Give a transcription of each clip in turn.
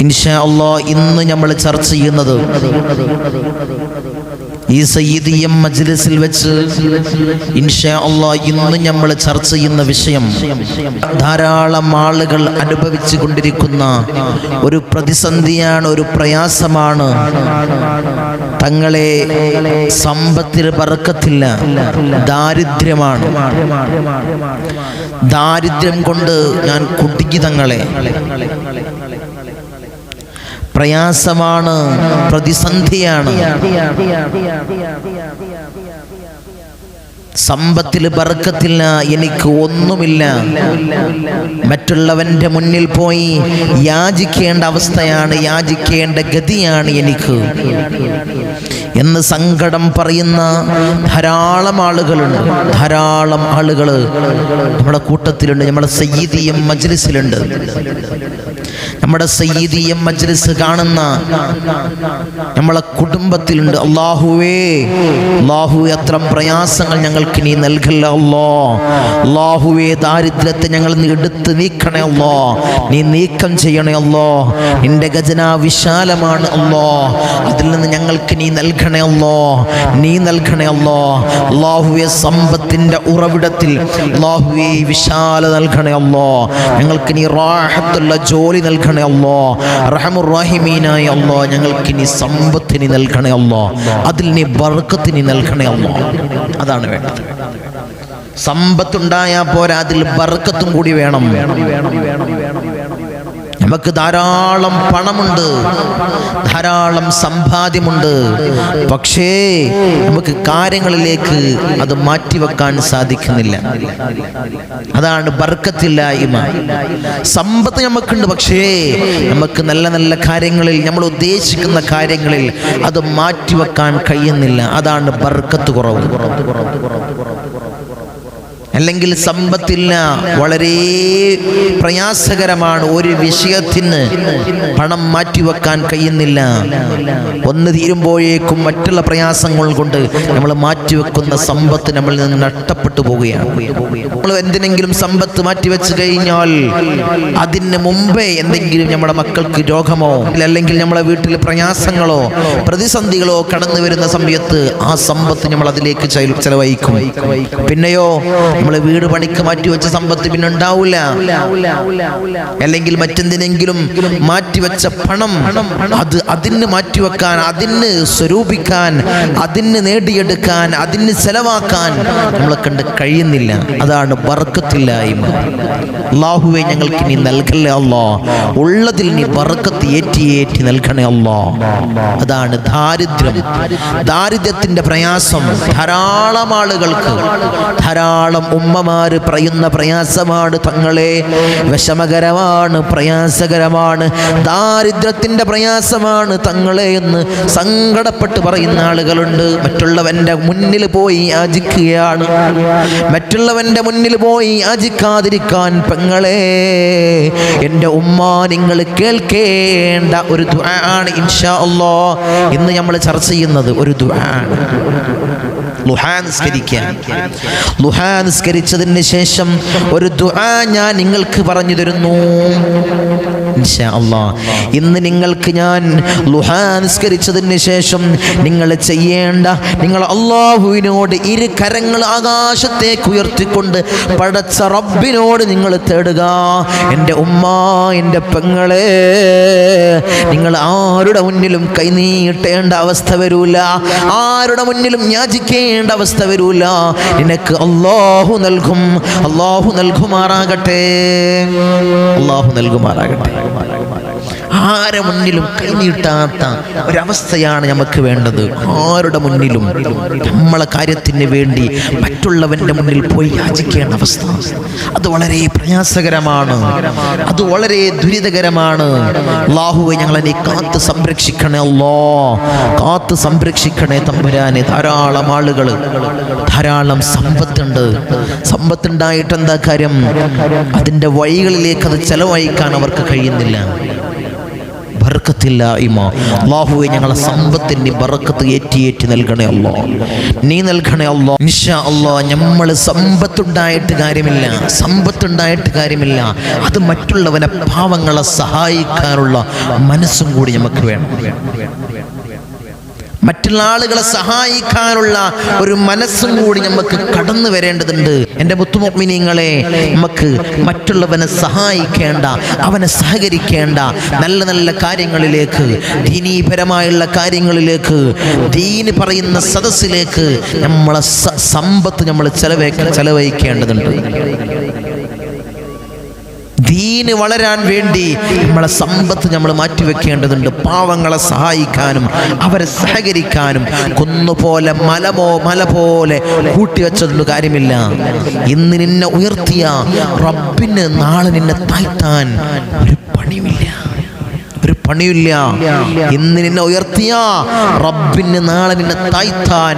ഇൻഷാ അള്ളാ ഇന്ന് നമ്മൾ ചർച്ച ചെയ്യുന്നത് ഈ സയ്യിദിയം മജ്ലിസിൽ വെച്ച് ഇൻഷാ അള്ളാ ഇന്ന് നമ്മൾ ചർച്ച ചെയ്യുന്ന വിഷയം ധാരാളം ആളുകൾ അനുഭവിച്ചു കൊണ്ടിരിക്കുന്ന ഒരു പ്രതിസന്ധിയാണ് ഒരു പ്രയാസമാണ്. തങ്ങളെ സമ്പത്തിൽ പറക്കത്തില്ല ദാരിദ്ര്യമാണ്. ദാരിദ്ര്യം കൊണ്ട് ഞാൻ കുടുക്കി തങ്ങളെ. പ്രയാസമാണ് പ്രതിസന്ധിയാണ്. സമ്പത്തിൽ ബർക്കത്തില്ല എനിക്ക് ഒന്നുമില്ല. മറ്റുള്ളവന്റെ മുന്നിൽ പോയി യാചിക്കേണ്ട അവസ്ഥയാണ് യാചിക്കേണ്ട ഗതിയാണ് എനിക്ക്. എന്ന് സങ്കടം പറയുന്ന ധാരാളം ആളുകളുണ്ട്. ധാരാളം ആളുകൾ നമ്മുടെ കൂട്ടത്തിലുണ്ട് നമ്മുടെ സയ്യിദിയും മജ്ലിസിലുണ്ട്. നമ്മുടെ സയ്യിദിയം മജ്ലിസ് കാണുന്ന നമ്മളെ കുടുംബത്തിലുണ്ട്. അള്ളാഹുവേ അള്ളാഹു എത്ര പ്രയാസങ്ങൾ ഞങ്ങൾക്ക് നീ നൽകല്ല അല്ലോ. അള്ളാഹുവേ ദാരിദ്ര്യത്തെ ഞങ്ങൾ എടുത്ത് നീക്കണേ അല്ലോ. നീ നീക്കം ചെയ്യണേ അല്ലോ. നിന്റെ ഖജന വിശാലമാണ് അല്ലോ. അതിൽ നിന്ന് ഞങ്ങൾക്ക് നീ നൽകണേ അല്ലോ. നീ നൽകണേ അല്ലോ. അള്ളാഹുവെ സമ്പത്തിന്റെ ഉറവിടത്തിൽ അള്ളാഹുവെ വിശാല നൽകണേ അല്ലോ. ഞങ്ങൾക്ക് നീ റാഹത്തുള്ള ജോലി നൽകണേ അല്ലോ. റഹമുറാഹിമീനായ അല്ലോ. ഞങ്ങൾക്ക് ഇനി സമ്പത്തിന് നൽകണേ അല്ലോ. അതിൽ നീ ബർക്കത്തിന് നൽകണേ അല്ലോ. അതാണ് വേണ്ടത്. സമ്പത്തുണ്ടായാൽ പോരാ അതിൽ ബർക്കത്തും കൂടി വേണം. നമുക്ക് ധാരാളം പണമുണ്ട്. ധാരാളം സമ്പാദ്യമുണ്ട്. പക്ഷേ നമുക്ക് കാര്യങ്ങളിലേക്ക് അത് മാറ്റിവെക്കാൻ സാധിക്കുന്നില്ല. അതാണ് ബർക്കത്തില്ലായ്മ. സമ്പത്ത് നമുക്കുണ്ട് പക്ഷേ നമുക്ക് നല്ല നല്ല കാര്യങ്ങളിൽ നമ്മൾ ഉദ്ദേശിക്കുന്ന കാര്യങ്ങളിൽ അത് മാറ്റിവെക്കാൻ കഴിയുന്നില്ല. അതാണ് ബർക്കത്ത് കുറവ്. അല്ലെങ്കിൽ സമ്പത്തില്ല. വളരെ പ്രയാസകരമാണ് ഒരു വിഷയത്തിന് പണം മാറ്റിവെക്കാൻ കഴിയുന്നില്ല. ഒന്ന് തീരുമ്പോഴേക്കും മറ്റുള്ള പ്രയാസങ്ങൾ കൊണ്ട് നമ്മൾ മാറ്റിവെക്കുന്ന സമ്പത്ത് നമ്മളിൽ നിന്ന് നഷ്ടപ്പെട്ടു പോവുകയാണ്. നമ്മൾ എന്തിനെങ്കിലും സമ്പത്ത് മാറ്റിവെച്ച് കഴിഞ്ഞാൽ അതിന് മുമ്പേ എന്തെങ്കിലും നമ്മുടെ മക്കൾക്ക് രോഗമോ അല്ലെങ്കിൽ നമ്മളെ വീട്ടിൽ പ്രയാസങ്ങളോ പ്രതിസന്ധികളോ കടന്നു വരുന്ന സമയത്ത് ആ സമ്പത്ത് നമ്മൾ അതിലേക്ക് ചെലവഴിക്കും. പിന്നെയോ നമ്മൾ വീട് പണിക്ക് മാറ്റി വെച്ച സമ്പത്ത് പിന്നെ ഉണ്ടാവില്ല അല്ലെങ്കിൽ മറ്റെന്തിനെങ്കിലും മാറ്റിവെച്ച പണം അത് അതിന് മാറ്റിവെക്കാൻ അതിന് സ്വരൂപിക്കാൻ അതിന് നേടിയെടുക്കാൻ അതിന് ചെലവാക്കാൻ നമ്മളെ കണ്ട് കഴിയുന്നില്ല. അതാണ് ബർക്കത്തില്ലായ്മ. അള്ളാഹുവെ ഞങ്ങൾക്ക് നീ നൽകല്ലേ അല്ലോ? ഉള്ളതിൽ നീ ബർക്കത്ത് ഏറ്റി ഏറ്റി നൽകണേ അല്ലോ. അതാണ് ദാരിദ്ര്യം. ദാരിദ്ര്യത്തിന്റെ പ്രയാസം ധാരാളം ആളുകൾക്ക്. ധാരാളം ഉമ്മമാര് പറയുന്ന പ്രയാസമാണ് തങ്ങളെ. വിഷമകരമാണ് പ്രയാസകരമാണ്. ദാരിദ്ര്യത്തിന്റെ പ്രയാസമാണ് തങ്ങളെ എന്ന് സങ്കടപ്പെട്ട് പറയുന്ന ആളുകളുണ്ട്. മറ്റുള്ളവന്റെ മുന്നിൽ പോയി യാചിക്കുകയാണ്. മറ്റുള്ളവന്റെ മുന്നിൽ പോയി യാചിക്കാതിരിക്കാൻ പെങ്ങളെ എന്റെ ഉമ്മ നിങ്ങൾ കേൾക്കേണ്ട ഒരു ദുആണ് ഇൻഷാ അല്ലോ ഇന്ന് നമ്മൾ ചർച്ച ചെയ്യുന്നത് ഒരു ദുആണ് ലുഹാൻ സ്കരിക്കാൻ ലുഹാ നിസ്കരിച്ചതിന് ശേഷം ഒരു ദുആ ഞാൻ നിങ്ങൾക്ക് പറഞ്ഞു തരുന്നു. ഇന്ന് നിങ്ങൾക്ക് ഞാൻ നിസ്കരിച്ചതിന് ശേഷം നിങ്ങൾ ചെയ്യേണ്ട നിങ്ങൾ അള്ളാഹുവിനോട് ഇരു കരങ്ങൾ ആകാശത്തേക്ക് ഉയർത്തിക്കൊണ്ട് പടച്ച റബ്ബിനോട് നിങ്ങൾ തേടുക. എന്റെ ഉമ്മ എന്റെ പെങ്ങളെ നിങ്ങൾ ആരുടെ മുന്നിലും കൈനീട്ടേണ്ട അവസ്ഥ വരൂല. ആരുടെ മുന്നിലും യാചിക്കേണ്ട അവസ്ഥ വരൂല. നിനക്ക് അള്ളാഹു നൽകും അള്ളാഹു നൽകുമാറാകട്ടെ. അള്ളാഹു നൽകുമാറാകട്ടെ. ആരെ മുന്നിലും കൈനീട്ടാത്ത ഒരവസ്ഥയാണ് നമുക്ക് വേണ്ടത്. ആരുടെ മുന്നിലും നമ്മളെ കാര്യത്തിന് വേണ്ടി മറ്റുള്ളവന്റെ മുന്നിൽ പോയി യാചിക്കേണ്ട അവസ്ഥ. അത് വളരെ പ്രയാസകരമാണ്. അത് വളരെ ദുരിതകരമാണ്. അള്ളാഹുവെ ഞങ്ങളെ കാത്ത് സംരക്ഷിക്കണേ അല്ലോ. കാത്ത് സംരക്ഷിക്കണേ തമ്പുരാനെ. ധാരാളം ആളുകൾ ധാരാളം സമ്പത്തുണ്ട്. സമ്പത്തുണ്ടായിട്ട് എന്താ കാര്യം? അതിന്റെ വഴികളിലേക്ക് അത് ചെലവഴിക്കാൻ അവർക്ക് കഴിയുന്നില്ല. ബർക്കത്തില്ല ഇമ അള്ളാഹുവെ ഞങ്ങളെ സമ്പത്തിന്റെ ബർക്കത്ത് ഏറ്റി നൽകണേ അല്ലോ നീ നൽകണേ അല്ലോ നിഷ അല്ലോ നമ്മൾ സമ്പത്തുണ്ടായിട്ട് കാര്യമില്ല. സമ്പത്തുണ്ടായിട്ട് കാര്യമില്ല. അത് മറ്റുള്ളവനെ പാവങ്ങളെ സഹായിക്കാനുള്ള മനസ്സും കൂടി നമുക്ക് വേണം. മറ്റുള്ള ആളുകളെ സഹായിക്കാനുള്ള ഒരു മനസ്സും കൂടി നമുക്ക് കടന്നു വരേണ്ടതുണ്ട്. എന്റെ മുത്തുമൊമിനിങ്ങളെ നമുക്ക് മറ്റുള്ളവനെ സഹായിക്കേണ്ട അവനെ സഹകരിക്കേണ്ട നല്ല നല്ല കാര്യങ്ങളിലേക്ക് ദീനീപരമായുള്ള കാര്യങ്ങളിലേക്ക് ദീന് പറയുന്ന സദസ്സിലേക്ക് നമ്മളെ സമ്പത്ത് നമ്മൾ ചെലവേ ചെലവഴിക്കേണ്ടതുണ്ട്. ദീന് വളരാൻ വേണ്ടി നമ്മളെ സമ്പത്ത് നമ്മൾ മാറ്റിവെക്കേണ്ടതുണ്ട്. പാവങ്ങളെ സഹായിക്കാനും അവരെ സഹകരിക്കാനും കുന്നുപോലെ മലമോ മല പോലെ കൂട്ടിവെച്ചതുകൊണ്ട് കാര്യമില്ല. ഇന്ന് നിന്നെ ഉയർത്തിയ റബ്ബിന് നാളെ നിന്നെ താഴ്ത്താൻ ഒരു പണിയുമില്ല. ഒരു പണിയില്ല. ഇന്ന് നിന്നെ ഉയർത്തിയ റബ്ബിന് നാളെ നിന്നെ തായ്ത്താൻ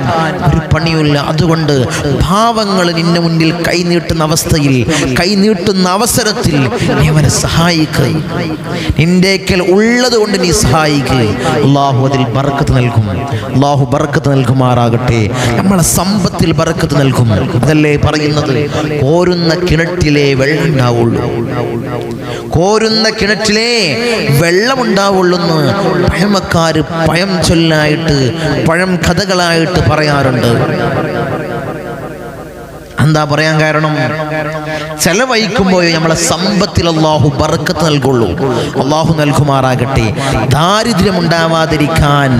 ഒരു പണിയില്ല അതുകൊണ്ട് ഭാവങ്ങൾ നിന്നെ മുന്നിൽ കൈനീട്ടുന്ന അവസ്ഥയിൽ കൈനീട്ടുന്ന അവസരത്തിൽ നീ അവനെ സഹായിക്കുക നിന്റെക്കൽ ഉള്ളത് കൊണ്ട് നീ സഹായിക്കുക അള്ളാഹു അതിൽ ബർക്കത്ത് നൽകും. അള്ളാഹു ബർക്കത്ത് നൽകുമാറാകട്ടെ. നമ്മളെ സമ്പത്തിൽ ബർക്കത്ത് നൽകും. അതല്ലേ പറയുന്നത്? കോരുന്ന കിണറ്റിലെ വെള്ളം ഉണ്ടാവുള്ളൂ കോരുന്ന കിണറ്റിലെ വെള്ളമുണ്ടാവുള്ളെന്ന് പഴമക്കാർ പഴം ചൊല്ലായിട്ട് പഴം കഥകളായിട്ട് പറയാറുണ്ട്. എന്താ പറയാൻ കാരണം? ചെലവഴിക്കുമ്പോൾ നമ്മളെ സമ്പത്തിൽ അള്ളാഹു ബർക്കത്ത് നൽകുള്ളൂ. അള്ളാഹു നൽകുമാറാകട്ടെ. ദാരിദ്ര്യം ഉണ്ടാവാതിരിക്കാൻ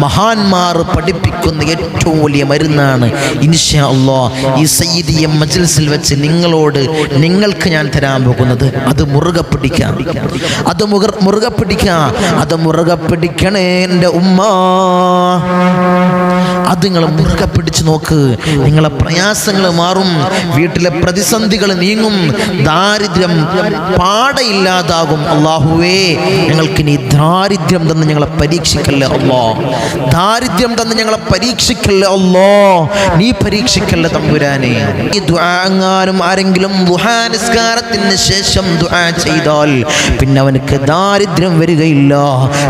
മഹാന്മാർ പഠിപ്പിക്കുന്ന ഏറ്റവും വലിയ മരുന്നാണ് ഇൻഷാ അള്ളാ ഈ സയ്യിദിയ മജ്ലിസിൽ വെച്ച് നിങ്ങളോട് നിങ്ങൾക്ക് ഞാൻ തരാൻ പോകുന്നത്. അത് മുറുകെ പിടിക്കാം. അത് മുറുക മുറുകെ പിടിക്കാം. അത് മുറുകെ പിടിക്കണേ എന്റെ ഉമ്മ. അത് നിങ്ങൾ മുറുകെ പിടിച്ചു നോക്ക്. നിങ്ങളെ പ്രയാസങ്ങൾ മാറും വീട്ടിലെ പ്രതിസന്ധികൾ നീങ്ങും. ദാരിദ്ര്യം പാടയില്ലാതാകും. അള്ളാഹുവേ ഞങ്ങൾക്ക് നീ ദാരിദ്ര്യം തന്ന് ഞങ്ങളെ പരീക്ഷിക്കല്ലേ അല്ലോ ദാരിദ്ര്യം തന്ന് ഞങ്ങളെ പരീക്ഷിക്കല്ലേ അല്ലോ നീ പരീക്ഷിക്കല്ലേ തമ്പുരാനെ. ഈ ദ്വാങ്ങാനും ആരെങ്കിലും ദുഹാനിസ്കാരത്തിന് ശേഷം ദുആ ചെയ്താൽ പിന്നെ അവനക്ക് ദാരിദ്ര്യം വരികയില്ല.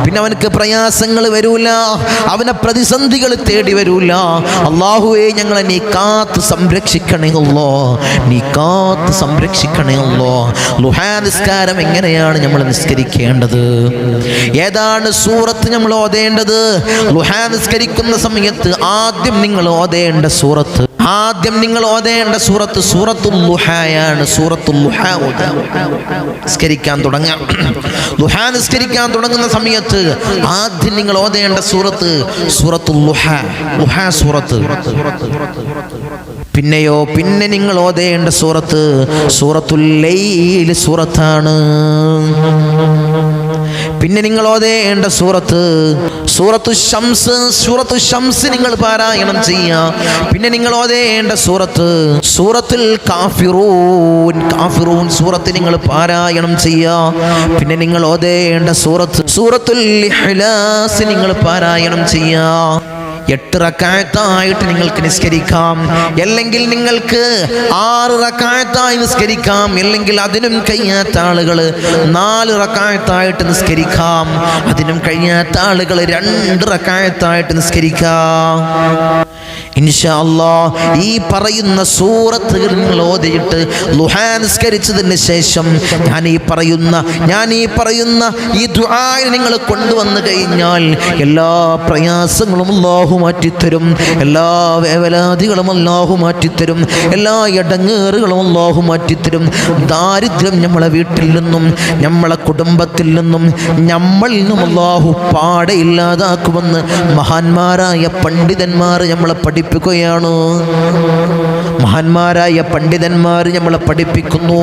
പിന്നെ അവനക്ക് പ്രയാസങ്ങൾ വരൂല. അവനെ പ്രതിസന്ധികൾ തേടി വരൂല. അള്ളാഹുവേ ഞങ്ങളെ നീ കാത്ത് സംരക്ഷിക്കണേ. അല്ലോ. നീ കാത്ത് സംരക്ഷിക്കണേ അല്ലോ. ലുഹാ നിസ്കാരം എങ്ങനെയാണ് നമ്മൾ നിസ്കരിക്കേണ്ടത്? ഏതാണ് സൂറത്ത് നമ്മൾ ഓതേണ്ടത്? ലുഹാ നിസ്കരിക്കുന്ന സമയത്ത് ആദ്യം നിങ്ങൾ ഓതേണ്ട സൂറത്ത്. ആദ്യം നിങ്ങൾ ഓതേണ്ട സൂറത്ത് സൂറത്തുൽ ലുഹായാണ് സൂറത്തുൽ ലുഹാ. നിസ്കരിക്കാൻ തുടങ്ങാം. ലുഹാ നിസ്കരിക്കാൻ തുടങ്ങുന്ന സമയത്ത് ആദ്യം നിങ്ങൾ ഓതേണ്ട സൂറത്ത് സൂറത്തുൽ ലുഹാ ലുഹാ സൂറത്ത്. പിന്നെയോ പിന്നെ നിങ്ങൾ ഓതേണ്ട സൂറത്ത് സൂറത്തുൽ ലൈൽ സൂറത്താണ്. പിന്നെ നിങ്ങൾ ഓതേണ്ട സൂറത്ത് സൂറത്തു ഷംസ് സൂറത്തു ഷംസ് നിങ്ങൾ പാരായണം ചെയ്യാം. പിന്നെ നിങ്ങൾ ഓതേണ്ട സൂറത്ത് സൂറത്തുൽ കാഫിറൂൻ കാഫിറൂൻ സൂറത്ത് നിങ്ങൾ പാരായണം ചെയ്യാം. പിന്നെ നിങ്ങൾ ഓതേണ്ട സൂറത്ത് സൂറത്തുൽ ഇഹ്ലാസ് നിങ്ങൾ പാരായണം ചെയ്യുക എട്ട് റക്കായത്തായിട്ട് നിങ്ങൾക്ക് നിസ്കരിക്കാം. അല്ലെങ്കിൽ നിങ്ങൾക്ക് ആറ് റക്കായത്തായി നിസ്കരിക്കാം. അല്ലെങ്കിൽ അതിനും കഴിയാത്ത ആളുകൾ നാല് റക്കായത്തായിട്ട് നിസ്കരിക്കാം. അതിനും കഴിയാത്ത ആളുകൾ രണ്ട് റക്കായത്തായിട്ട് നിസ്കരിക്കാം. ഇൻഷാ ഈ പറയുന്ന സൂറത്തുകൾ നിങ്ങൾ ഓതിയിട്ട് ലുഹാനുസ്കരിച്ചതിന് ശേഷം ഞാൻ ഈ പറയുന്ന ഞാൻ ഈ പറയുന്ന ഈ ദുആയിൽ നിങ്ങൾ കൊണ്ടുവന്നു കഴിഞ്ഞാൽ എല്ലാ പ്രയാസങ്ങളും അല്ലാഹു മാറ്റിത്തരും എല്ലാ വേവലാതികളും അല്ലാഹു മാറ്റിത്തരും എല്ലാ ഇടങ്ങേറുകളും അല്ലാഹു മാറ്റിത്തരും. ദാരിദ്ര്യം നമ്മളെ വീട്ടിൽ നിന്നും നമ്മളെ കുടുംബത്തിൽ നിന്നും നമ്മളിൽ നിന്നും അല്ലാഹു പാടെ ഇല്ലാതാക്കുമെന്ന് മഹാന്മാരായ പണ്ഡിതന്മാർ നമ്മളെ പഠിപ്പിക്കുകയാണ്. മഹാന്മാരായ പണ്ഡിതന്മാർ നമ്മളെ പഠിപ്പിക്കുന്നു.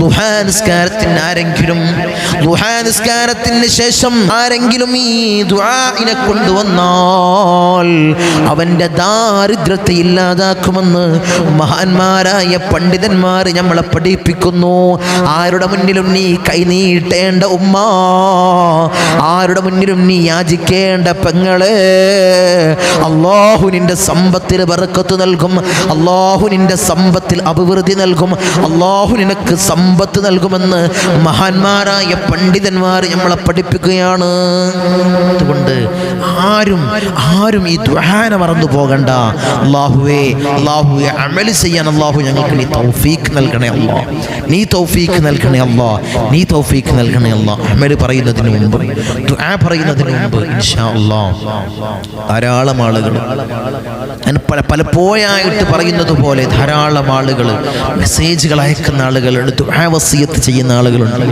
ദുഹാനിസ്കാരത്തിന് ആരെങ്കിലും ദുഹാനിസ്കാരത്തിന് ശേഷം ആരെങ്കിലും ഈ ദുആഇനെ കൊണ്ടുവന്നാൽ അവന്റെ ദാരിദ്ര്യത്തെ ഇല്ലാതാക്കുമെന്ന് മഹാന്മാരായ പണ്ഡിതന്മാർ നമ്മളെ പഠിപ്പിക്കുന്നു. ആരുടെ മുന്നിലും നീ കൈനീട്ടേണ്ട ഉമ്മ? ആരുടെ മുന്നിലും നീ യാചിക്കേണ്ട പെങ്ങളെ? അള്ളാഹു നിന്റെ സമ്പത്തിൽ ബർക്കത്ത് നൽകും. അള്ളാഹു നിന്റെ സമ്പത്തിൽ അഭിവൃദ്ധി നൽകും. അള്ളാഹു നിനക്ക് സമ്പത്ത് നൽകുമെന്ന് മഹാന്മാരായ പണ്ഡിതന്മാർ നമ്മളെ പഠിപ്പിക്കുകയാണ്. അതുകൊണ്ട് ആരും ആരും ഈ ദ്വഹാന മറന്നു പോകണ്ട. അള്ളാഹുവേ അള്ളാഹുവെ അമലി ചെയ്യാൻ അള്ളാഹു ഞങ്ങൾക്ക് നീ തൗഫീഖ് നൽകണേ അല്ലാ. നീ തൗഫീഖ് നൽകണേ അല്ലാ. നീ തൗഫീഖ് നൽകണേ അല്ലാ. അമൽ പറയുന്നതിന് മുമ്പ് ദുആ പറയുന്നതിന് മുമ്പ് ഇൻഷാ അല്ലാ. ധാരാളം ആളുകൾ ഞാൻ പല പലപ്പോഴായിട്ട് പറയുന്നത് പോലെ ധാരാളം ആളുകൾ മെസ്സേജുകൾ അയക്കുന്ന ആളുകളുണ്ട് ദുആ വസിയത്ത് ചെയ്യുന്ന ആളുകളുണ്ട്.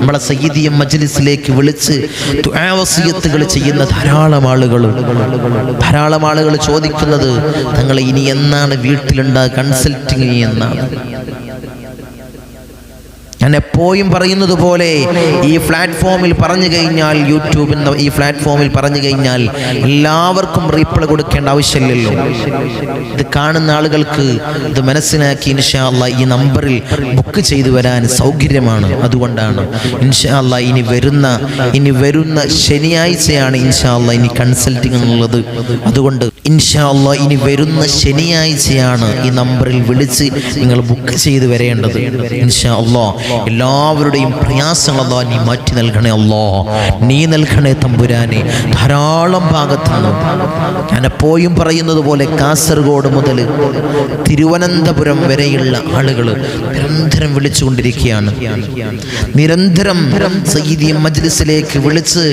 നമ്മളെ സയ്യിദിയം മജ്ലിസിലേക്ക് വിളിച്ച് ദുആ വസിയത്തുകൾ ചെയ്യുന്ന ധാരാളം ആളുകൾ. ധാരാളം ആളുകൾ ചോദിക്കുന്നത് തങ്ങൾ ഇനി എന്നാണ് വീട്ടിലുണ്ടാകുക കൺസൾട്ടിങ് എന്നാണ്? ഞാൻ എപ്പോഴും പറയുന്നത് പോലെ ഈ പ്ലാറ്റ്ഫോമിൽ പറഞ്ഞു കഴിഞ്ഞാൽ യൂട്യൂബിൽ ഈ പ്ലാറ്റ്ഫോമിൽ പറഞ്ഞു കഴിഞ്ഞാൽ എല്ലാവർക്കും റീപ്ലൈ കൊടുക്കേണ്ട ആവശ്യമില്ലല്ലോ. ഇത് കാണുന്ന ആളുകൾക്ക് ഇത് മനസ്സിലാക്കി ഇൻഷാല്ല ഈ നമ്പറിൽ ബുക്ക് ചെയ്തു വരാൻ സൗകര്യമാണ്. അതുകൊണ്ടാണ് ഇൻഷാല്ല ഇനി വരുന്ന ഇനി വരുന്ന ശനിയാഴ്ചയാണ് ഇൻഷാല്ല ഇനി കൺസൾട്ടിങ് ഉള്ളത്. അതുകൊണ്ട് ഇൻഷാ അല്ലാ ഇനി വരുന്ന ശനിയാഴ്ചയാണ് ഈ നമ്പറിൽ വിളിച്ച് നിങ്ങൾ ബുക്ക് ചെയ്ത് വരേണ്ടത്. ഇൻഷാ അല്ലോ എല്ലാവരുടെയും പ്രയാസങ്ങൾ അല്ലാ നീ മാറ്റി നൽകണേ അല്ലോ നീ നൽകണേ തമ്പുരാനെ. ധാരാളം ഭാഗത്താണ് ഞാൻ എപ്പോഴും പറയുന്നത് പോലെ കാസർഗോഡ് മുതൽ തിരുവനന്തപുരം വരെയുള്ള ആളുകൾ നിരന്തരം വിളിച്ചുകൊണ്ടിരിക്കുകയാണ്. നിരന്തരം സയ്യിദി മജ്ലിസിലേക്ക് വിളിച്ച്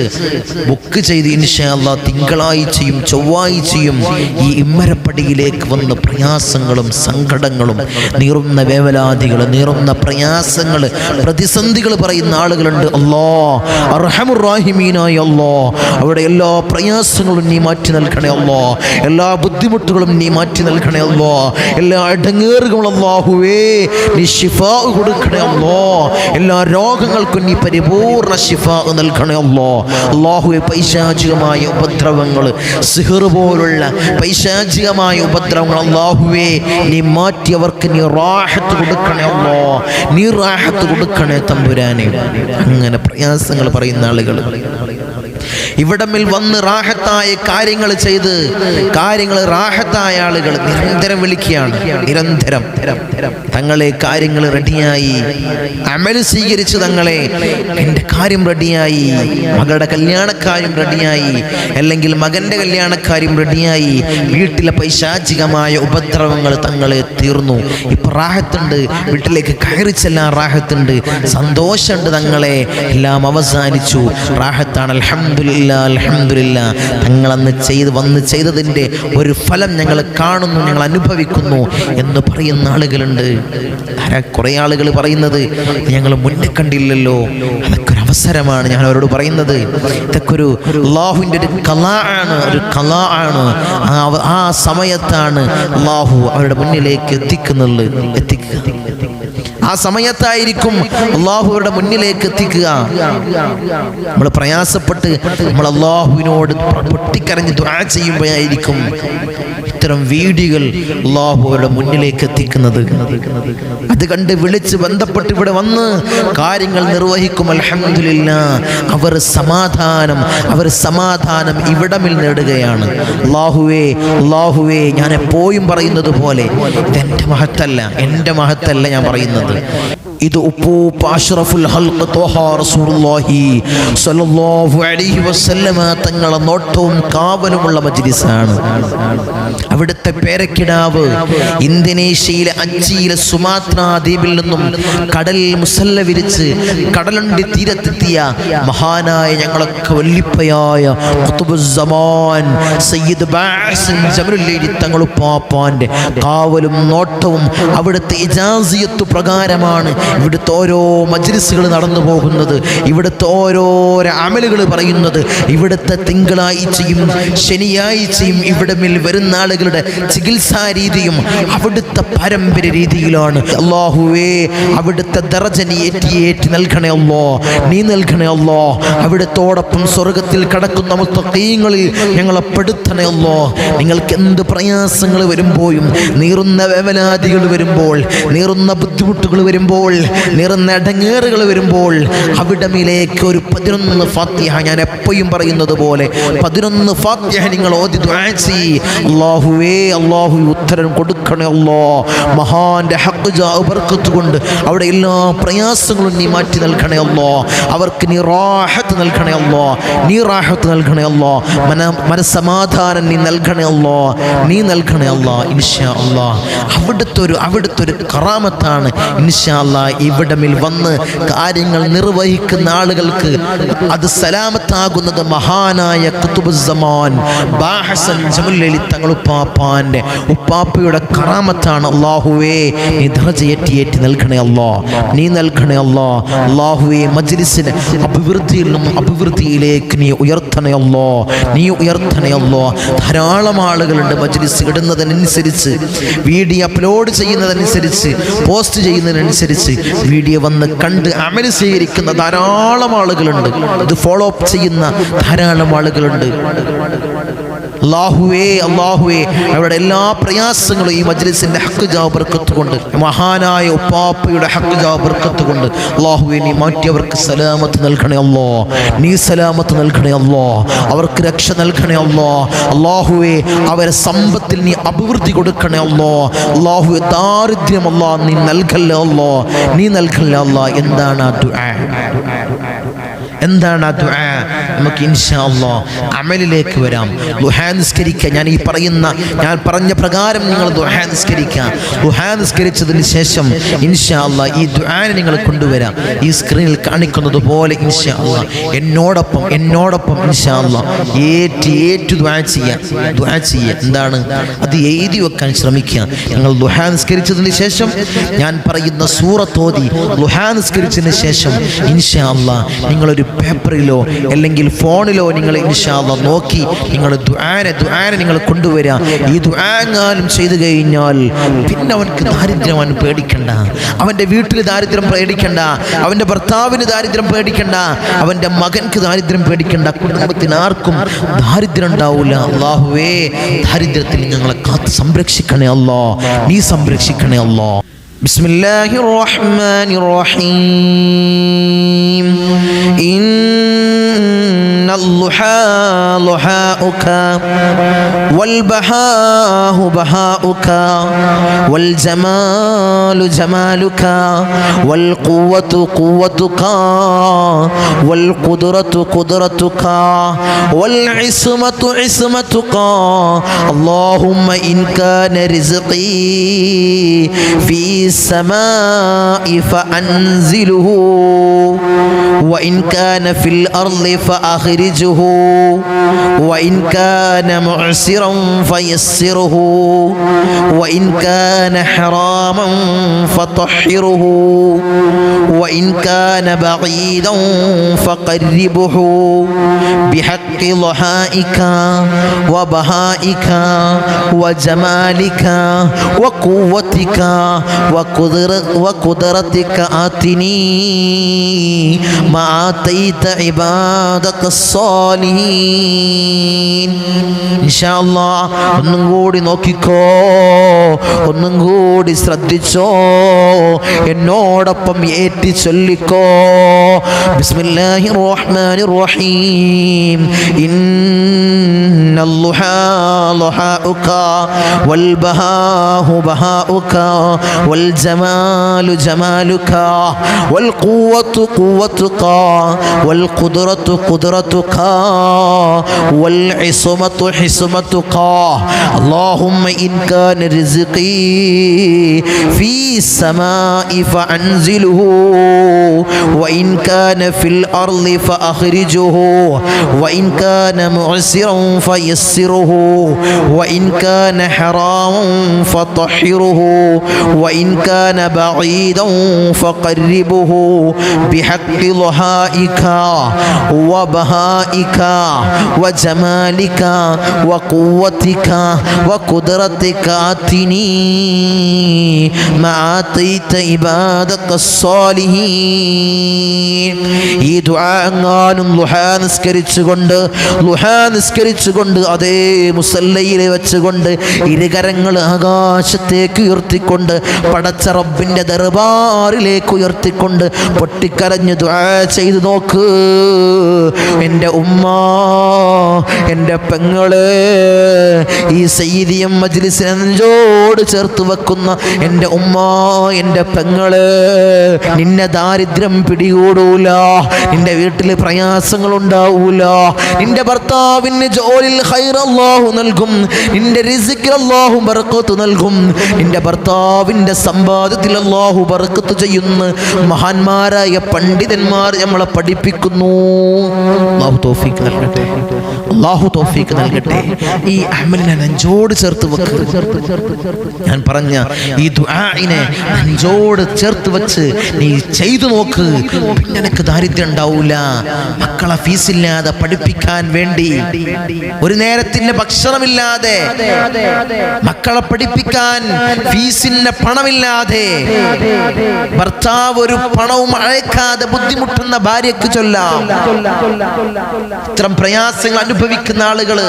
ബുക്ക് ചെയ്ത് ഇൻഷാല്ല തിങ്കളാഴ്ചയും ചൊവ്വാഴ്ചയും ഈ ഇമ്മരപ്പടിയിലേക്ക് വന്ന് പ്രയാസങ്ങളും സങ്കടങ്ങളും നീറുന്ന വേവലാതികൾ നീറുന്ന പ്രയാസങ്ങൾ പ്രതിസന്ധികൾ പറയുന്ന ആളുകളുണ്ട്. അല്ലോ അർഹമുറാഹിമീനായി അല്ലോ അവിടെ എല്ലാ പ്രയാസങ്ങളും നീ മാറ്റി നൽകണേ അല്ലോ എല്ലാ ബുദ്ധിമുട്ടുകളും നീ മാറ്റി നൽകണേ അല്ലോ എല്ലാ ഇടങ്ങേറുകളും അല്ലാഹുവേ നീ ഷിഫ കൊടുക്കണേ അല്ലോ എല്ലാ രോഗങ്ങൾക്കും നീ പരിപൂർണ ഷിഫ നൽകണേ അല്ലോ. അള്ളാഹുവെ പൈശാചികമായ ഉപദ്രവങ്ങൾ സിഹർ പോലുള്ള പൈശാചികമായ ഉപദ്രവങ്ങൾ അള്ളാഹുവേ നീ മാറ്റിയവർക്ക് നീ റാഹത്ത് കൊടുക്കണേ അല്ലോ നീ റാഹത്ത് കൊടുക്കണേ തമ്പുരാനെ. അങ്ങനെ പ്രയാസങ്ങൾ പറയുന്ന ആളുകൾ. ഇവിടമിൽ വന്ന് റാഹത്തായ കാര്യങ്ങൾ ചെയ്ത് കാര്യങ്ങൾ റാഹത്തായ ആളുകൾ നിരന്തരം വിളിക്കുകയാണ്. നിരന്തരം. തങ്ങളെ കാര്യങ്ങൾ റെഡിയായി. അമൽ സ്വീകരിച്ചു തങ്ങളെ എന്റെ കാര്യം റെഡിയായി. മകളുടെ കല്യാണക്കാര്യം റെഡിയായി. അല്ലെങ്കിൽ മകന്റെ കല്യാണക്കാര്യം റെഡിയായി. വീട്ടിലെ പൈശാചികമായ ഉപദ്രവങ്ങൾ തങ്ങളെ തീർന്നു. ഇപ്പൊ റാഹത്തുണ്ട്. വീട്ടിലേക്ക് കയറി ചെല്ലാൻ റാഹത്തുണ്ട്. സന്തോഷമുണ്ട് തങ്ങളെ. എല്ലാം അവസാനിച്ചു. റാഹത്താണ്. അലഹമില്ല അലഹമില്ല തങ്ങളന്ന് ചെയ്ത് വന്ന് ചെയ്തതിന്റെ ഒരു ഫലം ഞങ്ങൾ കാണുന്നു ഞങ്ങൾ അനുഭവിക്കുന്നു എന്ന് പറയുന്ന ആളുകളുണ്ട്. കുറേ ആളുകൾ പറയുന്നത്? ഞങ്ങൾ മുന്നേ കണ്ടില്ലല്ലോ. അതൊക്കെ ഒരു അവസരമാണ് ഞാൻ അവരോട് പറയുന്നത്. ഇതൊക്കെ ഒരു അള്ളാഹുവിന്റെ ഒരു കലാ ആണ് ഒരു കലാ ആണ് ആ സമയത്താണ് അള്ളാഹു അവരുടെ മുന്നിലേക്ക് എത്തിക്കുന്നുള്ളു എത്തിക്കുക. ആ സമയത്തായിരിക്കും അള്ളാഹുവരുടെ മുന്നിലേക്ക് എത്തിക്കുക. നമ്മൾ പ്രയാസപ്പെട്ട് നമ്മൾ അള്ളാഹുവിനോട് പൊട്ടിക്കരഞ്ഞ് ദുആ ചെയ്യുമ്പോഴായിരിക്കും. ഇത്തരം വീഡിയോകൾ അള്ളാഹു അവരുടെ മുന്നിലേക്ക് എത്തിക്കുന്നത്. അത് കണ്ട് വിളിച്ച് ബന്ധപ്പെട്ട് ഇവിടെ വന്ന് കാര്യങ്ങൾ നിർവഹിക്കും അലഹമില്ല അവർ സമാധാനം അവർ സമാധാനം ഇവിടമിൽ നേടുകയാണ്. അള്ളാഹുവേ അള്ളാഹുവേ ഞാൻ എപ്പോഴും പറയുന്നത് പോലെ ഇതെന്റെ മഹത്തല്ല എന്റെ മഹത്തല്ല ഞാൻ പറയുന്നത്. ഇത് ഉപ്പൂപ്പ് അഷ്റഫുൽ ഹൽഖ് തോഹ റസൂലുള്ളാഹി സ്വല്ലല്ലാഹു അലൈഹി വസല്ലമ തങ്ങളെ നോട്ടവും കാവലുമുള്ള മജ്ലിസാണ്. അവിടുത്തെ പേരക്കിടാവ് ഇന്തോനേഷ്യയിലെ അഞ്ചിയിലെ സുമാത്ര ദ്വീപിൽ നിന്നും കടൽ മുസല്ല വിരിച്ച് കടലുണ്ടി തീരത്തെത്തിയ മഹാനായ ഞങ്ങളൊക്കെ വല്ലിപ്പയായ ഖുതുബുസ്സമാൻ സയ്യിദ് ബാസിൻ ജമലുല്ലൈലി തങ്ങളുപ്പാപ്പാന്റെ കാവലും നോട്ടവും അവിടുത്തെ ഇജാസിയത്തു പ്രകാരമാണ് ഇവിടുത്തെ ഓരോ മജ്ലിസുകൾ നടന്നു പോകുന്നത് ഇവിടുത്തെ ഓരോ അമലുകൾ പറയുന്നത് ഇവിടുത്തെ തിങ്കളാഴ്ചയും ശനിയാഴ്ചയും ഇവിടെ മേൽ വരുന്ന ആളുകളുടെ ചികിത്സാ രീതിയും അവിടുത്തെ പാരമ്പര്യ രീതിയിലാണ്. അള്ളാഹുവേ അവിടുത്തെ ദറജ നീ ഏറ്റി ഏറ്റി നൽകണേ അല്ലോ നീ നൽകണേ അല്ലോ. അവിടുത്തോടൊപ്പം സ്വർഗത്തിൽ കടക്കുന്ന മുത്തീങ്ങളിൽ ഞങ്ങളെ പെടുത്തണേ അല്ലോ. നിങ്ങൾക്ക് എന്ത് പ്രയാസങ്ങൾ വരുമ്പോഴും നീറുന്ന വേവലാതികൾ വരുമ്പോൾ നീറുന്ന ബുദ്ധിമുട്ടുകൾ വരുമ്പോൾ നീറുന്ന ഇടങ്ങേറുകൾ വരുമ്പോൾ അവിടമിലേക്ക് ഒരു പതിനൊന്ന് ഫാത്തിഹ ഞാൻ എപ്പോഴും പറയുന്നത് പോലെ പതിനൊന്ന് ഫാത്തിഹ നിങ്ങൾ ഓതി. അല്ലാഹുവേ അള്ളാഹു ഉത്തരം കൊടുക്കണേ അല്ലോ. മഹാന്റെ കൊണ്ട് അവിടെ എല്ലാ പ്രയാസങ്ങളും നീ മാറ്റി നൽകണേ അല്ലോ. അവർക്ക് നീ റാഹത്ത് നൽകണേ അല്ലോ. നീ റാഹത്ത് നൽകണേ അല്ലോ. മന മനസമാധാനം നീ നൽകണേ അല്ലോ. നീ നൽകണേ അല്ലോ ഇൻഷാ അല്ലാ. അവിടുത്തെ ഒരു അവിടുത്തെ ഒരു കറാമത്താണ് ഇൻഷാ അല്ലാ ഇവിടമിൽ വന്ന് കാര്യങ്ങൾ നിർവഹിക്കുന്ന ആളുകൾക്ക് അത് സലാമത്താകുന്നത് മഹാനായ കുത്തുബുസമാൻ ബാഹസൻ ജമുല്ലലി ഉപ്പാപ്പയുടെ കറാമത്താണ്. അള്ളാഹുവേ നീ ധർജയേറ്റി ഏറ്റി നൽകണേ അല്ലോ. നീ നൽകണേ അല്ലോ. അള്ളാഹുവേ മജ്ലിസിന് അഭിവൃദ്ധിയിൽ നിന്നും അഭിവൃദ്ധിയിലേക്ക് നീ ഉയർത്തണേ അല്ലോ. നീ ഉയർത്തണേ അല്ലോ. ധാരാളം ആളുകളുണ്ട് മജ്ലിസ് ഇടുന്നതിനനുസരിച്ച് വീഡിയോ അപ്ലോഡ് ചെയ്യുന്നതനുസരിച്ച് പോസ്റ്റ് ചെയ്യുന്നതിനനുസരിച്ച് വീഡിയോ വന്ന് കണ്ട് അമൽ സ്വീകരിക്കുന്ന ധാരാളം ആളുകളുണ്ട്. ഇത് ഫോളോ അപ്പ് ചെയ്യുന്ന ധാരാളം ആളുകളുണ്ട്. അള്ളാഹുവേ അള്ളാഹുവേ. അവരുടെ എല്ലാ പ്രയാസങ്ങളും ഈ മജ്ലിസിന്റെ ഹക്ക് ജാബർക്കത്ത് കൊണ്ട് മഹാനായ ഉപ്പാപ്പയുടെ ഹക്ക് ജാബർക്കത്ത് കൊണ്ട് അള്ളാഹുവെ നീ മാറ്റിയവർക്ക് സലാമത്ത് നൽകണേ അല്ലോ നീ സലാമത്ത് നൽകണേ അല്ലോ അവർക്ക് രക്ഷ നൽകണേ അല്ലോ അള്ളാഹുവേ അവരെ സമ്പത്തിൽ നീ അഭിവൃദ്ധി കൊടുക്കണേ അല്ലോ അള്ളാഹുവെ ദാരിദ്ര്യം അല്ലാ നീ നൽകല്ലേ അല്ലോ നീ നൽകല്ലേ അല്ലാ എന്താണ് ആ എന്താണ് ആ ദുആ? നമുക്ക് ഇൻഷാ അല്ലാ അമലിലേക്ക് വരാം. ദുഹാ നിസ്കരിക്കുക ഞാൻ ഈ പറയുന്ന ഞാൻ പറഞ്ഞ പ്രകാരം നിങ്ങൾ ദുഹാ നിസ്കരിക്കുക ദുഹാ നിസ്കരിച്ചതിന് ശേഷം ഇൻഷാ അല്ലാ ഈ ദുആനെ നിങ്ങൾ കൊണ്ടുവരാം. ഈ സ്ക്രീനിൽ കാണിക്കുന്നത് പോലെ ഇൻഷാ അല്ലാ എന്നോടൊപ്പം എന്നോടൊപ്പം ഇൻഷാ അല്ലാ ഏറ്റ് ഏറ്റ് ദുആ ചെയ്യാം. ദുആ ചെയ്യുക എന്താണ്? അത് എഴുതി വെക്കാൻ ശ്രമിക്കുക. നിങ്ങൾ ദുഹാ നിസ്കരിച്ചതിന് ശേഷം ഞാൻ പറയുന്ന സൂറത്തോതി ദുഹാ നിസ്കരിച്ചതിന് ശേഷം ഇൻഷാ അല്ലാ നിങ്ങളൊരു പേപ്പറിലോ അല്ലെങ്കിൽ ഫോണിലോ നിങ്ങൾ ഇൻഷാല്ല നോക്കി നിങ്ങൾ നിങ്ങൾ കൊണ്ടുവരാ. ഈ ദുരാങ്ങാനും ചെയ്തു കഴിഞ്ഞാൽ പിന്നെ അവനക്ക് ദാരിദ്ര്യം അവൻ പേടിക്കണ്ട. അവന്റെ വീട്ടിൽ ദാരിദ്ര്യം പേടിക്കണ്ട. അവന്റെ ഭർത്താവിന് ദാരിദ്ര്യം പേടിക്കണ്ട. അവന്റെ മകൻക്ക് ദാരിദ്ര്യം പേടിക്കണ്ട. കുടുംബത്തിന് ആർക്കും ദാരിദ്ര്യം ഉണ്ടാവില്ല അള്ളാഹുവേ ദാരിദ്ര്യത്തിൽ ഞങ്ങളെ കാത്ത് സംരക്ഷിക്കണേ അല്ലോ. നീ സംരക്ഷിക്കണേ അല്ലോ. ബിസ്മില്ലാഹി റഹ്മാനിർ റഹീം. إن اللحى ضحاؤك والبهاء بهاؤك والجمال جمالك والقوة قوتك والقدرة قدرتك والعصمة عصمتك. اللهم إن كان رزقي في السماء فأنزله وإن كان في الأرض فأخرجه. وإن كان معسرا فيسره وإن كان حراما فطهره وإن كان بعيدا فقربه. بحق ضحائك وبهائك وجمالك وقوتك وقدر وقدرتك آتني ما آتيت عبادك الصالحين. ഒന്നും കൂടി നോക്കിക്കോ ഒന്നും കൂടി ശ്രദ്ധിച്ചോ എന്നോടൊപ്പം ഏറ്റി ചൊല്ലിക്കോ. ബിസ്മില്ലാഹിർ റഹ്മാനിർ റഹീം. ഇന്നൽ ളുഹാ ضحاؤك والبهاء بهاؤك والجمال جمالك والقوة قوتك والقدرة قدرتك والعصمة حصمتك. اللهم إن كان رزقي في السماء فأنزله وإن كان في الأرض فأخرجه وإن كان معسرا فيسره وإن كان حراما فطهره وإن كان بعيدا فقربه بحق ضحائك وبهائك وجمالك وقوتك وقدرتك آتني ما آتيت عبادك الصالحين ഈ ദുആ എങ്ങാനും ലുഹാ നിസ്കരിച്ചുകൊണ്ട് ലുഹാ നിസ്കരിച്ചുകൊണ്ട് അതേ മുസല്ലയിൽ വെച്ചുകൊണ്ട് ഇരുകരങ്ങൾ ആകാശത്തേക്ക് ഉയർത്തിക്കൊണ്ട് പടച്ച റബ്ബിന്റെ ദർബാറിലേക്ക് ഉയർത്തിക്കൊണ്ട് പൊട്ടിക്കരഞ്ഞ് ചെയ്ത് നോക്ക്. എന്റെ ഉമ്മ എന്റെ പെങ്ങൾ ഈ സയ്യിദിയം മജ്ലിസിനെ നെഞ്ചോട് ചേർത്ത് വെക്കുന്ന എന്റെ ഉമ്മ എന്റെ പെങ്ങൾ നിന്നെ ദാരിദ്ര്യം പിടികൂടൂല നിന്റെ വീട്ടിൽ പ്രയാസങ്ങൾ ഉണ്ടാവൂല നിന്റെ ഭർത്താവിന് ജോലിയിൽ അല്ലാഹു നൽകും. നിന്റെ റിസിക്കിൽ അല്ലാഹു ബർക്കത്ത് നൽകും. നിന്റെ ഭർത്താവിന്റെ സമ്പാദ്യത്തിൽ അല്ലാഹു ബർക്കത്ത് ചെയ്യുന്ന. മഹാന്മാരായ പണ്ഡിതന്മാർ നമ്മളെ പഠിപ്പിക്കുന്നു. അല്ലാഹു തൗഫീഖ് നൽകട്ടെ. അല്ലാഹു തൗഫീഖ് നൽകട്ടെ. ഈ അമലിനെ നെഞ്ചോട് ചേർത്ത് വെക്ക്. ഞാൻ പറഞ്ഞ ഈ ദുആഇനെ നെഞ്ചോട് ചേർത്ത് വെച്ച് നീ ചെയ്തു നോക്ക്. പിന്നെ നിനക്ക് ദാരിദ്ര്യം ഉണ്ടാവൂല. മക്കളെ ഫീസില്ലാതെ പഠിപ്പിക്കാൻ വേണ്ടി. നേരത്തിന്റെ ഭക്ഷണമില്ലാതെ മക്കളെ പഠിപ്പിക്കാൻ ഫീസിന്റെ പണമില്ലാതെ ഭർത്താവ് ഒരു പണവും അയക്കാതെ ബുദ്ധിമുട്ടുന്ന ഭാര്യക്ക് ചൊല്ലാം. ഇത്തരം പ്രയാസങ്ങൾ അനുഭവിക്കുന്ന ആളുകൾ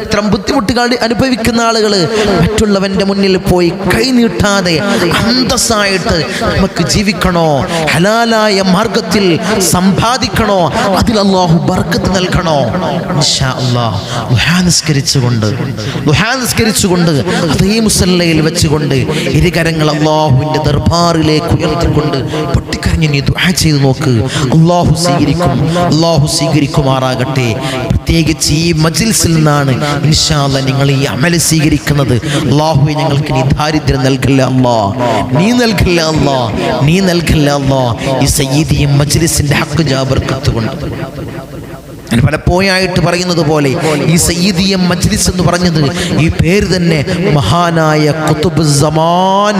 ഇത്തരം ബുദ്ധിമുട്ടുകൾ അനുഭവിക്കുന്ന ആളുകൾ മറ്റുള്ളവന്റെ മുന്നിൽ പോയി കൈനീട്ടാതെ അന്തസ്സായിട്ട് നമുക്ക് ജീവിക്കണോ? ഹലാലായ മാർഗത്തിൽ സമ്പാദിക്കണോ? അതിൽ അള്ളാഹു ബർക്കത്ത് നൽകണോ? ഇൻഷാ അല്ലാഹ്. ദുഹാ നിസ്കരിച്ചുകൊണ്ട് ദുഹാ നിസ്കരിച്ചുകൊണ്ട് അതേ മുസല്ലയിൽ വെച്ചുകൊണ്ട് ഇരുകരങ്ങൾ അള്ളാഹുവിന്റെ ദർബാറിലേക്ക് ഉയർത്തിക്കൊണ്ട് പൊട്ടിക്കരഞ്ഞ് നീ ദുആ ചെയ്ത് നോക്ക്. അള്ളാഹു സ്വീകരിക്കും അള്ളാഹു സ്വീകരിക്കുമാറാകട്ടെ. പ്രത്യേകിച്ച് ഈ മജിൽസിൽ നിന്നാണ് ഇൻഷാല്ല നിങ്ങൾ ഈ അമല സ്വീകരിക്കുന്നത്. അള്ളാഹു ഞങ്ങൾക്ക് നീ ദാരിദ്ര്യം നൽകില്ല അല്ലാ. നീ നൽകില്ല അല്ലാ. നീ നൽകില്ല അല്ലാ. ഈ സയ്യിദിയും മജ്ലിസിന്റെ ഹക്ക് ജാബർക്കത്ത് കൊണ്ട്. ഞാൻ പലപ്പോഴായിട്ട് പറയുന്നത് പോലെ ഈ സയ്യിദിയ മജ്ലിസ് എന്ന് പറഞ്ഞത് ഈ പേര് തന്നെ മഹാനായ കുത്തുബ് സമാൻ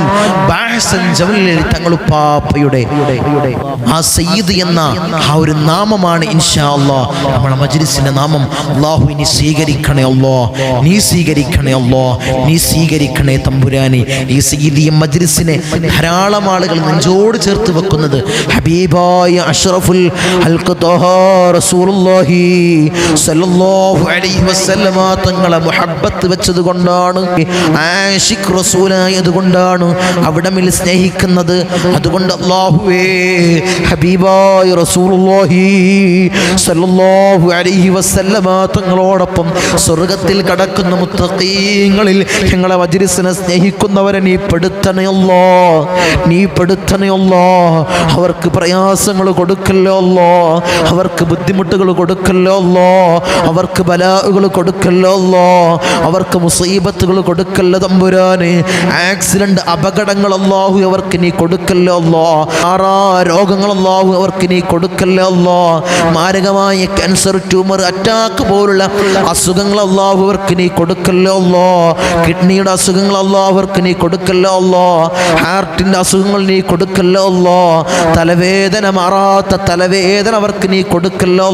തങ്ങളുപ്പാപ്പയുടെ ആ സയ്യിദ് എന്ന ആ ഒരു നാമമാണ് ഇൻഷാ മജ്ലിസിന്റെ നാമം അള്ളാഹു ഇനി സ്വീകരിക്കണേ അല്ലോ. നീ സ്വീകരിക്കണേ അല്ലോ. നീ സ്വീകരിക്കണേ തമ്പുരാനെ. ഈ സയ്യിദിയ മജ്ലിസിനെ ധാരാളം ആളുകൾ നെഞ്ചോട് ചേർത്ത് വെക്കുന്നത് ഹബീബായ അഷ്റഫുൽ ഹൽക്ക് സല്ലല്ലാഹു അലൈഹി വസല്ലമ തങ്ങളെ മുഹബ്ബത്ത് വെച്ചത് കൊണ്ടാണ് ആഷിഖ് റസൂലായത് കൊണ്ടാണ് അവിടമിൽ സ്നേഹിക്കുന്നത്. അതുകൊണ്ട് അല്ലാഹുവേ ഹബീബായ റസൂലുള്ളാഹി സല്ലല്ലാഹു അലൈഹി വസല്ലമ തങ്ങളോടൊപ്പം സ്വർഗത്തിൽ കടക്കുന്ന മുത്തഖീങ്ങളിൽ ഞങ്ങളെ വജ്രിസിനെ സ്നേഹിക്കുന്നവരെ നീ പെടുത്തണയല്ലോ നീ പെടുത്തണയല്ലോ അവർക്ക് പ്രയാസങ്ങൾ കൊടുക്കല്ലോ അവർക്ക് ബുദ്ധിമുട്ടുകൾ കൊടുക്കല്ലോ അല്ലോ അവർക്ക് ബലാഹുകൾ കൊടുക്കല്ലോ അവർക്ക് മുസീബത്തുകൾ കൊടുക്കല്ലോ തമ്പുരാന്. ആക്സിഡന്റ് അപകടങ്ങൾ അല്ലാഹു അവർക്ക് നീ കൊടുക്കല്ലോ ആറാ രോഗങ്ങൾ അല്ലാഹു അവർക്ക് നീ കൊടുക്കല്ലോ മാരകമായ ക്യാൻസർ ട്യൂമർ അറ്റാക്ക് പോലുള്ള അസുഖങ്ങൾ അല്ലാഹു അവർക്ക് നീ കൊടുക്കല്ലോ കിഡ്നിയുടെ അസുഖങ്ങൾ അല്ലാഹു അവർക്ക് നീ കൊടുക്കല്ലോ ഹാർട്ടിന്റെ അസുഖങ്ങൾ നീ കൊടുക്കല്ലോ തലവേദന മാറാത്ത തലവേദന അവർക്ക് നീ കൊടുക്കല്ലോ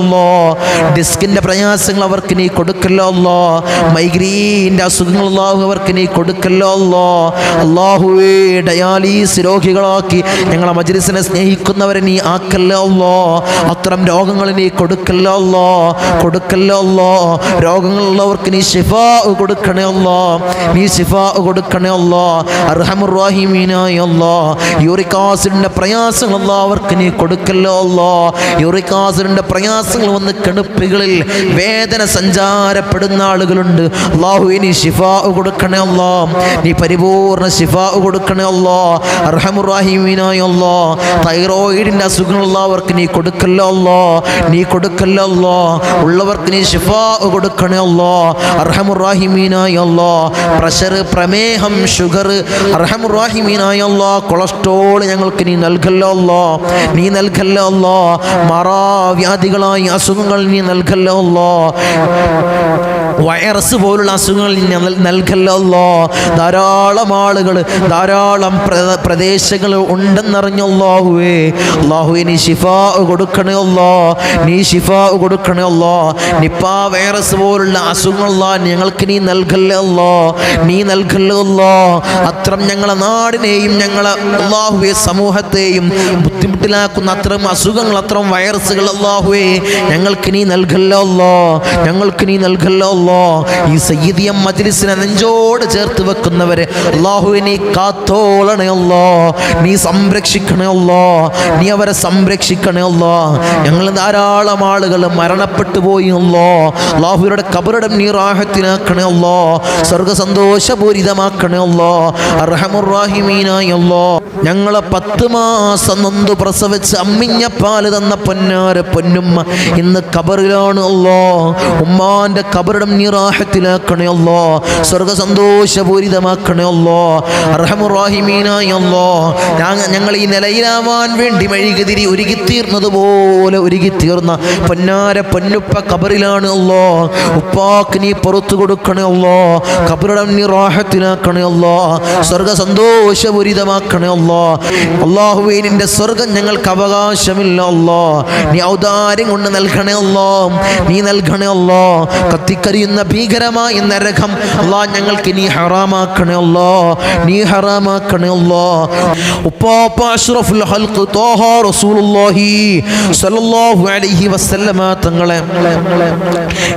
അല്ലോ ഡിസ്കിന്റെ പ്രയാസങ്ങൾ അവർക്ക് നീ കൊടുക്കല്ലോ അല്ലോ. മൈഗ്രീന്റെ അസുഖങ്ങൾ അല്ലാഹു അവർക്ക് നീ കൊടുക്കല്ലോ അല്ലോ. അള്ളാഹുവേ ഡയാലീസ് രോഗികളാക്കി ഞങ്ങളെ മജ്ലിസിനെ സ്നേഹിക്കുന്നവരെ നീ ആക്കല്ലോ അല്ലോ. അത്തരം രോഗങ്ങൾ നീ കൊടുക്കല്ലോ അല്ലോ. കൊടുക്കല്ലോ അല്ലോ. രോഗങ്ങളുള്ളവർക്ക് നീ ഷിഫാ കൊടുക്കണേ അല്ലോ. നീ ഷിഫാ കൊടുക്കണേ അല്ലോ. അർഹമുറാഹിമീനായി അല്ലോ. യൂറിക് ആസിഡിന്റെ പ്രയാസങ്ങൾ അവർക്ക് നീ കൊടുക്കല്ലോ അല്ലോ. യൂറിക് ആസിഡിന്റെ പ്രയാസങ്ങൾ വന്ന് കെണുപ്പുകളിൽ വേദന സഞ്ചാരപ്പെടുന്ന ആളുകളുണ്ട്. അള്ളാഹു ഇനി ഷിഫാ കൊടുക്കണേ അല്ലോ. നീ പരിപൂർണ ഷിഫാ കൊടുക്കണേ അല്ലോ. അർഹമുറാഹിമീനായ അല്ലോ. തൈറോയിഡിന്റെ അസുഖങ്ങളുള്ളവർക്ക് നീ കൊടുക്കല്ലോ അല്ലോ. നീ കൊടുക്കല്ലോ അല്ലോ. ഉള്ളവർക്ക് നീ ഷിഫാ കൊടുക്കണേ അല്ലോ. അർഹമുറാഹിമീനായ അല്ലോ. പ്രഷർ പ്രമേഹം ഷുഗർ അർഹമുറാഹിമീനായ അല്ലോ. കൊളസ്ട്രോൾ ഞങ്ങൾക്ക് നീ നൽകല്ലോ അല്ലോ. നീ നൽകല്ലോ അല്ലോ. മറാവ്യാധികളായി അസുഖങ്ങൾ നീ നൽകല്ലോ അല്ലോ വൈറസ് പോലുള്ള അസുഖങ്ങൾ നൽകല്ലോ ധാരാളം ആളുകൾ ധാരാളം പ്ര- പ്രദേശങ്ങൾ ഉണ്ടെന്നറിഞ്ഞല്ലാഹുവേ അള്ളാഹുവേ നീ ഷിഫാ കൊടുക്കണേ അല്ലോ നീ ഷിഫാ കൊടുക്കണേ അല്ലോ നിപ്പ വൈറസ് പോലുള്ള അസുഖങ്ങളോ ഞങ്ങൾക്ക് നീ നൽകല്ലോ നീ നൽകല്ലോ അത്രം ഞങ്ങളെ നാടിനെയും ഞങ്ങളെ അള്ളാഹുവെ സമൂഹത്തെയും ബുദ്ധിമുട്ടിലാക്കുന്ന അത്രയും അസുഖങ്ങൾ അത്രയും വൈറസുകൾ അള്ളാഹുവേ ഞങ്ങൾക്ക് നീ നൽകല്ലോ ഞങ്ങൾക്ക് നീ നൽകല്ലോ ഈ സയ്യിദിയം മജ്ലിസിനെ നെഞ്ചോട് ചേർത്ത് വെക്കുന്നവരെ അള്ളാഹുവിനെ കാത്തോളണയല്ലോ നീ സംരക്ഷിക്കണയല്ലോ നീ അവരെ സംരക്ഷിക്കണയല്ലോ ഞങ്ങൾ ധാരാളം ആളുകൾ മരണപ്പെട്ടു പോയി അല്ലോ. അള്ളാഹുവിയുടെ കബറിടം നീ റാഹത്തിനാക്കണയല്ലോ സ്വർഗസന്തോഷപൂരിതമാക്കണയല്ലോ അർഹമുറാഹിമീനായല്ലോ ഞങ്ങളെ പത്ത് മാസം നൊന്തു പ്രസവിച്ച് അമ്മിഞ്ഞ പാൽ തന്ന പൊന്നാര പൊന്നുമ്മ ഇന്ന് കബറിലാണ് അല്ലോ. ഉമ്മാന്റെ കബറിടം നീ അല്ലോ. സ്വർഗ സന്തോഷപൂരിതമാക്കണേ അല്ലോ അല്ലോ. ഞങ്ങ- ഞങ്ങൾ ഈ നിലയിലാവാൻ വേണ്ടി മെഴുകുതിരി ഒരുക്കി തീർന്ന പൊന്നാര പൊന്നുപ്പ കബറിലാണ് അല്ലോ. ഉപ്പാക്ക് നീ പുറത്തു കൊടുക്കണേ അല്ലോ. കബറിടം നീ റാഹത്തിലാക്കണേ അല്ലോ. സ്വർഗ സന്തോഷപൂരിതമാക്കണേ അല്ലോ നിന്റെ സ്വർഗം ഞങ്ങൾക്ക് അവകാശമില്ല അല്ലോ. നീ ഔദാര്യം കൊണ്ട് നൽകണേ അല്ലോ. നീ നൽകണേ അല്ലോ. കത്തിക്കരിയുന്ന ഭീകരമായ നരകം. അല്ലാ ഞങ്ങൾക്ക് നീ ഹറാമാക്കണേ അല്ലോ. നീ ഹറാമാക്കണേ അല്ലോ. ഉപ്പാപ്പ അഷ്റഫുൽ ഹൽക്ക് തോഹ റസൂലുള്ളാഹി സ്വല്ലല്ലാഹു അലൈഹി വസല്ലമ തങ്ങളെ.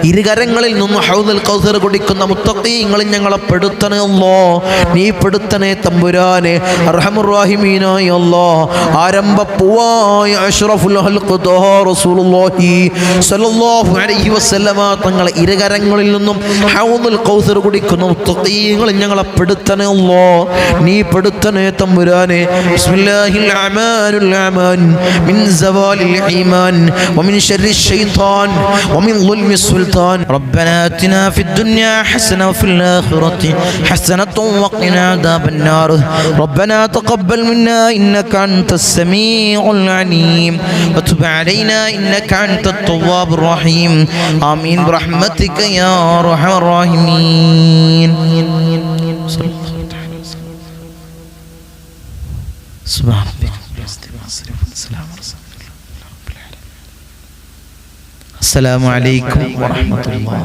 ഇരുകരങ്ങളിൽ നിന്ന് ഹൗദൽ കൗസർ കുടിക്കുന്ന മുത്തക്കീങ്ങളിൽ ഞങ്ങളെ പെടുത്തണേ അല്ലോ. നീ പെടുത്തണേ തമ്പുരാനെ. റഹമുറാഹിമീനായി അല്ലോ. പൂവായ അഷ്റഫുൽ ഹൽക്ക് തോഹ റസൂലുള്ളാഹി സ്വല്ലല്ലാഹു അലൈഹി വസല്ലമ തങ്ങളെ. ഇരുകരങ്ങളിൽ നിന്നും ഹൗദൽ കൗസർ കുടിക്കുന്ന മുത്തഖീങ്ങളിൽ ഞങ്ങളെ പെടുത്തണേ അല്ലോ നീ പെടുത്തണേ തമ്പുരാനെ ബിസ്മില്ലാഹിൽ അമാനുൽ അമാൻ മിൻ സവാലിൽ ഈമാൻ ومن شر الشيطان ومن ظلم السلطان ربنا آتنا في الدنيا حسنة وفي الآخرة حسنة وقنا عذاب النار ربنا تقبل منا إنك أنت السميع العليم وتب علينا إنك أنت التواب الرحيم آمين برحمتك يا أرحم الراحمين. سبحان السلام السلام عليكم ورحمة الله.